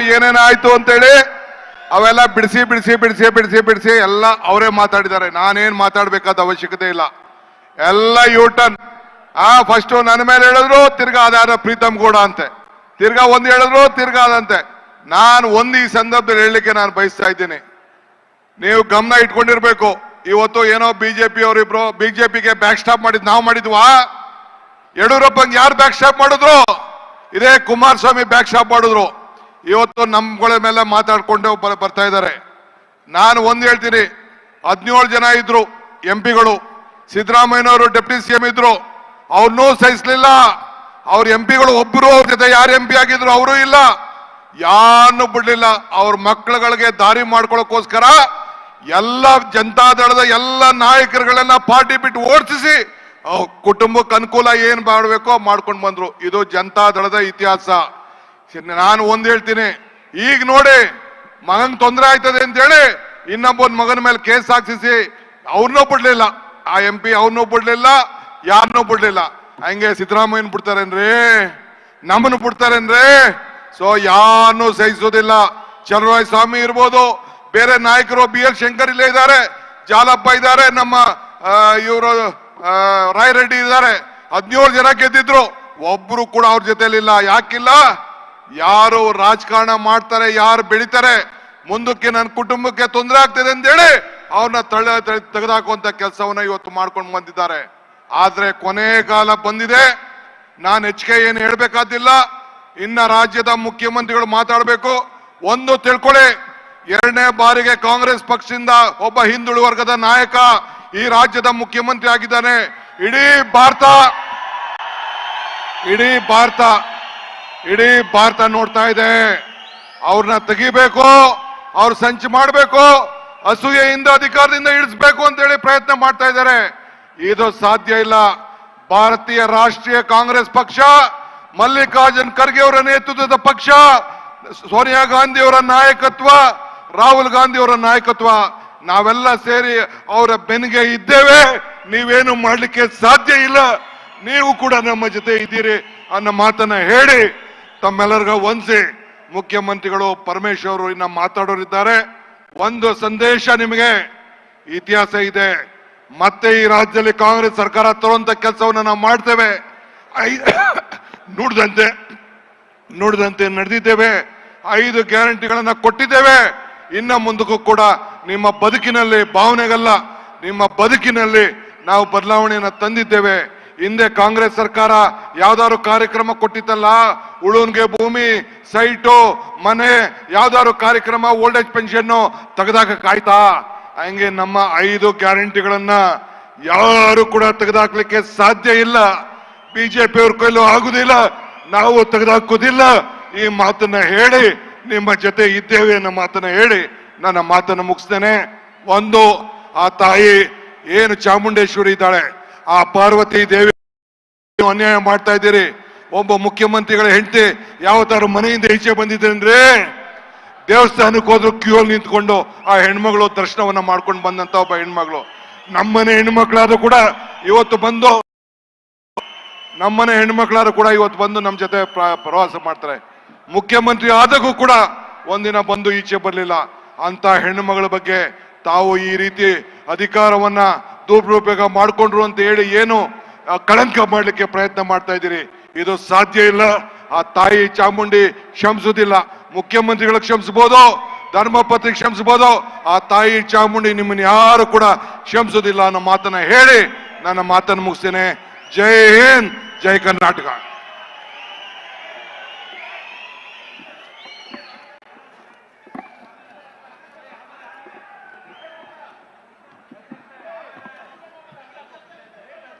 ಏನೇನಾಯ್ತು ಅಂತೇಳಿ ಅವೆಲ್ಲ ಬಿಡಿಸಿ ಬಿಡಿಸಿ ಬಿಡಿಸಿ ಬಿಡಿಸಿ ಬಿಡಿಸಿ ಎಲ್ಲ ಅವರೇ ಮಾತಾಡಿದ್ದಾರೆ. ನಾನೇನ್ ಮಾತಾಡಬೇಕಾದ ಅವಶ್ಯಕತೆ ಇಲ್ಲ. ಎಲ್ಲ ಯೂಟರ್ನ್ ಆ ಫಸ್ಟ್ ನನ್ನ ಮೇಲೆ ಹೇಳಿದ್ರು, ತಿರ್ಗಾ ಅದಾದ ಪ್ರೀತಮ್ ಗೌಡ ಅಂತೆ. ತಿರ್ಗಾ ಒಂದ್ ಹೇಳಿದ್ರು, ತಿರ್ಗಾ ಅದಂತೆ. ನಾನು ಒಂದು ಈ ಸಂದರ್ಭದಲ್ಲಿ ಹೇಳಲಿಕ್ಕೆ ನಾನು ಬಯಸ್ತಾ ಇದ್ದೀನಿ. ನೀವು ಗಮನ ಇಟ್ಕೊಂಡಿರ್ಬೇಕು. ಇವತ್ತು ಏನೋ ಬಿಜೆಪಿ ಅವರಿಬ್ರು ಬಿಜೆಪಿಗೆ ಬ್ಯಾಕ್ ಸ್ಟಾಪ್ ಮಾಡಿದ್, ನಾವು ಮಾಡಿದ್ವಾ? ಯಡಿಯೂರಪ್ಪಂಗೆ ಯಾರು ಬ್ಯಾಕ್ ಸ್ಟಾಪ್ ಮಾಡಿದ್ರು? ಇದೇ ಕುಮಾರಸ್ವಾಮಿ ಬ್ಯಾಕ್ ಸ್ಟಾಪ್ ಮಾಡಿದ್ರು. ಇವತ್ತು ನಮ್ಗಳ ಮೇಲೆ ಮಾತಾಡ್ಕೊಂಡು ಬರ್- ಬರ್ತಾ ಇದ್ದಾರೆ. ನಾನು ಒಂದು ಹೇಳ್ತೀನಿ, ಹದಿನೇಳು ಜನ ಇದ್ರು ಎಂ ಪಿಗಳು, ಸಿದ್ದರಾಮಯ್ಯನವರು ಸಿ ಎಂ ಇದ್ರು ಅವ್ರನ್ನೂ ಸಹಿಸ್ಲಿಲ್ಲ. ಅವ್ರ ಎಂ ಪಿಗಳು ಒಬ್ಬರು ಅವ್ರ ಜೊತೆ ಯಾರು ಎಂ ಪಿ ಆಗಿದ್ರು ಅವರು ಇಲ್ಲ. ಯಾರನ್ನು ಬಿಡ್ಲಿಲ್ಲ. ಅವ್ರ ಮಕ್ಕಳುಗಳಿಗೆ ದಾರಿ ಮಾಡ್ಕೊಳ್ಳೋಕೋಸ್ಕರ ಎಲ್ಲ ಜನತಾದಳದ ಎಲ್ಲ ನಾಯಕರುಗಳನ್ನ ಪಾರ್ಟಿ ಬಿಟ್ಟು ಓಡಿಸಿ ಕುಟುಂಬಕ್ಕೆ ಅನುಕೂಲ ಏನ್ ಮಾಡಬೇಕೋ ಮಾಡ್ಕೊಂಡು ಬಂದ್ರು. ಇದು ಜನತಾದಳದ ಇತಿಹಾಸ. ನಾನು ಒಂದ್ ಹೇಳ್ತೀನಿ. ಈಗ ನೋಡಿ ಮಗನ್ ತೊಂದರೆ ಆಯ್ತದೆ ಅಂತ ಹೇಳಿ ಇನ್ನೊಬ್ಬನ್ ಮಗನ ಮೇಲೆ ಕೇಸ್ ಹಾಕ್ಸಿಸಿ ಅವ್ರನ್ನೂ ಬಿಡ್ಲಿಲ್ಲ. ಆ ಎಂ ಪಿ ಅವ್ರನ್ನೂ ಬಿಡ್ಲಿಲ್ಲ ಯಾರನ್ನೂ ಬಿಡ್ಲಿಲ್ಲ. ಹಂಗೆ ಸಿದ್ದರಾಮಯ್ಯನ ಬಿಡ್ತಾರೇನ್ರಿ? ನಮ್ಮನ್ನು ಬಿಡ್ತಾರೇನ್ರಿ? ಸೊ ಯಾರನ್ನೂ ಸಹಿಸೋದಿಲ್ಲ. ಚನ್ನರಾಯ ಸ್ವಾಮಿ ಇರ್ಬೋದು, ಬೇರೆ ನಾಯಕರು ಬಿ ಎಲ್ ಶಂಕರ್ ಇಲ್ಲೇ ಇದ್ದಾರೆ, ಜಾಲಪ್ಪ ಇದ್ದಾರೆ, ನಮ್ಮ ಇವರು ರಾಯರೆಡ್ಡಿ ಇದ್ದಾರೆ. ಹದಿನೇಳು ಜನ ಗೆದ್ದಿದ್ರು. ಒಬ್ರು ಕೂಡ ಅವ್ರ ಜೊತೆಲಿಲ್ಲ. ಯಾಕಿಲ್ಲ? ಯಾರು ರಾಜಕಾರಣ ಮಾಡ್ತಾರೆ, ಯಾರು ಬೆಳಿತಾರೆ, ಮುಂದಕ್ಕೆ ನನ್ನ ಕುಟುಂಬಕ್ಕೆ ತೊಂದರೆ ಆಗ್ತದೆ ಅಂತ ಹೇಳಿ ಅವ್ರನ್ನ ತಳ್ಳ ತೆಗೆದಾಕುವಂತ ಕೆಲಸವನ್ನ ಇವತ್ತು ಮಾಡ್ಕೊಂಡು ಬಂದಿದ್ದಾರೆ. ಆದ್ರೆ ಕೊನೆ ಕಾಲ ಬಂದಿದೆ. ನಾನು ಹೆಚ್ಚಿಗೆ ಏನು ಹೇಳ್ಬೇಕಾದಿಲ್ಲ ಇನ್ನ ರಾಜ್ಯದ ಮುಖ್ಯಮಂತ್ರಿಗಳು ಮಾತಾಡಬೇಕು. ಒಂದು ತಿಳ್ಕೊಳ್ಳಿ. ಎರಡನೇ ಬಾರಿಗೆ ಕಾಂಗ್ರೆಸ್ ಪಕ್ಷದಿಂದ ಒಬ್ಬ ಹಿಂದುಳಿದ ವರ್ಗದ ನಾಯಕ ಈ ರಾಜ್ಯದ ಮುಖ್ಯಮಂತ್ರಿ ಆಗಿದ್ದಾನೆ. ಇಡೀ ಭಾರತ ಇಡೀ ಭಾರತ ಇಡೀ ಭಾರತ ನೋಡ್ತಾ ಇದೆ. ಅವ್ರನ್ನ ತೆಗಿಬೇಕು, ಅವ್ರ ಸಂಚು ಮಾಡಬೇಕು, ಅಸೂಯೆಯಿಂದ, ಅಧಿಕಾರದಿಂದ ಇಳಿಸ್ಬೇಕು ಅಂತ ಹೇಳಿ ಪ್ರಯತ್ನ ಮಾಡ್ತಾ ಇದ್ದಾರೆ. ಇದು ಸಾಧ್ಯ ಇಲ್ಲ. ಭಾರತೀಯ ರಾಷ್ಟ್ರೀಯ ಕಾಂಗ್ರೆಸ್ ಪಕ್ಷ, ಮಲ್ಲಿಕಾರ್ಜುನ್ ಖರ್ಗೆ ಅವರ ನೇತೃತ್ವದ ಪಕ್ಷ, ಸೋನಿಯಾ ಗಾಂಧಿ ಅವರ ನಾಯಕತ್ವ, ರಾಹುಲ್ ಗಾಂಧಿ ಅವರ ನಾಯಕತ್ವ. ನಾವೆಲ್ಲ ಸೇರಿ ಅವರ ಬೆನ್ನಿಗೆ ಇದ್ದೇವೆ. ನೀವೇನು ಮಾಡಲಿಕ್ಕೆ ಸಾಧ್ಯ ಇಲ್ಲ. ನೀವು ಕೂಡ ನಮ್ಮ ಜೊತೆ ಇದ್ದೀರಿ ಅನ್ನೋ ಮಾತನ್ನ ಹೇಳಿ. ತಮ್ಮೆಲ್ಲರಿಗೂ ವಂದಿಸಿ ಮುಖ್ಯಮಂತ್ರಿಗಳು ಪರಮೇಶ್ವರ್ ಇನ್ನ ಮಾತಾಡೋರಿದ್ದಾರೆ. ಒಂದು ಸಂದೇಶ ನಿಮಗೆ, ಇತಿಹಾಸ ಇದೆ. ಮತ್ತೆ ಈ ರಾಜ್ಯದಲ್ಲಿ ಕಾಂಗ್ರೆಸ್ ಸರ್ಕಾರ ತರುವಂತ ಕೆಲಸವನ್ನ ನಾವು ಮಾಡ್ತೇವೆ. ನುಡಿದಂತೆ ನುಡಿದಂತೆ ನಡೆದಿದ್ದೇವೆ. ಐದು ಗ್ಯಾರಂಟಿಗಳನ್ನ ಕೊಟ್ಟಿದ್ದೇವೆ. ಇನ್ನ ಮುಂದಕ್ಕೂ ಕೂಡ ನಿಮ್ಮ ಬದುಕಿನಲ್ಲಿ, ಭಾವನೆಗಲ್ಲ, ನಿಮ್ಮ ಬದುಕಿನಲ್ಲಿ ನಾವು ಬದಲಾವಣೆಯನ್ನ ತಂದಿದ್ದೇವೆ. ಹಿಂದೆ ಕಾಂಗ್ರೆಸ್ ಸರ್ಕಾರ ಯಾವ್ದಾದ್ರು ಕಾರ್ಯಕ್ರಮ ಕೊಟ್ಟಿತ್ತಲ್ಲ? ಉಳುನ್ಗೆ ಭೂಮಿ, ಸೈಟು, ಮನೆ, ಯಾವ್ದಾದ್ರು ಕಾರ್ಯಕ್ರಮ ಓಲ್ಡ್ ಏಜ್ ಪೆನ್ಷನ್ ತೆಗೆದಾಕಕ್ಕಾಯ್ತಾ ಹಂಗೆ ನಮ್ಮ ಐದು ಗ್ಯಾರಂಟಿಗಳನ್ನ ಯಾರು ಕೂಡ ತೆಗೆದಾಕ್ಲಿಕ್ಕೆ ಸಾಧ್ಯ ಇಲ್ಲ. ಬಿಜೆಪಿ ಅವ್ರ ಕೈಲೂ ಆಗುದಿಲ್ಲ. ನಾವು ತೆಗೆದಾಕೋದಿಲ್ಲ. ಈ ಮಾತನ್ನ ಹೇಳಿ, ನಿಮ್ಮ ಜೊತೆ ಇದ್ದೇವೆ ಅನ್ನೋ ಮಾತನ್ನ ಹೇಳಿ, ನನ್ನ ಮಾತನ್ನ ಮುಗಿಸ್ತೇನೆ. ಒಂದು, ಆ ತಾಯಿ ಏನು ಚಾಮುಂಡೇಶ್ವರಿ ಇದ್ದಾಳೆ? ಆ ಪಾರ್ವತಿ ದೇವಿ ಅನ್ಯಾಯ ಮಾಡ್ತಾ ಇದ್ದೀರಿ. ಒಬ್ಬ ಮುಖ್ಯಮಂತ್ರಿಗಳ ಹೆಂಡತಿ ಯಾವತ್ತಾರು ಮನೆಯಿಂದ ಈಚೆ ಬಂದಿದೆ ಅಂದ್ರೆ ದೇವಸ್ಥಾನಕ್ಕೆ ಹೋದ್ರು ಕ್ಯೂ ನಿಂತ್ಕೊಂಡು ಆ ಹೆಣ್ಮಗಳು ದರ್ಶನವನ್ನ ಮಾಡ್ಕೊಂಡು ಬಂದಂತ ಒಬ್ಬ ಹೆಣ್ಮಗಳು. ನಮ್ಮನೆ ಹೆಣ್ಮಕ್ಳಾದ್ರೂ ಕೂಡ ಇವತ್ತು ಬಂದು ನಮ್ಮನೆ ಹೆಣ್ಮಕ್ಳಾದ್ರೂ ಕೂಡ ಇವತ್ತು ಬಂದು ನಮ್ಮ ಜೊತೆ ಪ್ರ- ಪ್ರವಾಸ ಮಾಡ್ತಾರೆ. ಮುಖ್ಯಮಂತ್ರಿ ಆದಾಗೂ ಕೂಡ ಒಂದಿನ ಬಂದು ಈಚೆ ಬರಲಿಲ್ಲ. ಅಂತ ಹೆಣ್ಮಗಳ ಬಗ್ಗೆ ತಾವು ಈ ರೀತಿ ಅಧಿಕಾರವನ್ನ ದುರುಪಯೋಗ ಮಾಡಿಕೊಂಡ್ರು ಅಂತ ಹೇಳಿ ಏನು ಕಳಂಕ ಮಾಡಲಿಕ್ಕೆ ಪ್ರಯತ್ನ ಮಾಡ್ತಾ ಇದ್ದೀರಿ. ಇದು ಸಾಧ್ಯ ಇಲ್ಲ. ಆ ತಾಯಿ ಚಾಮುಂಡಿ ಕ್ಷಮಿಸೋದಿಲ್ಲ ಮುಖ್ಯಮಂತ್ರಿಗಳು ಕ್ಷಮಿಸಬಹುದು ಧರ್ಮಪತ್ರಿ ಕ್ಷಮಿಸಬಹುದು, ಆ ತಾಯಿ ಚಾಮುಂಡಿ ನಿಮ್ಮನ್ನು ಯಾರು ಕೂಡ ಕ್ಷಮಿಸೋದಿಲ್ಲ ಅನ್ನೋ ಮಾತನ್ನ ಹೇಳಿ ನನ್ನ ಮಾತನ್ನು ಮುಗಿಸ್ತೇನೆ. ಜೈ ಹಿಂದ್, ಜೈ ಕರ್ನಾಟಕ.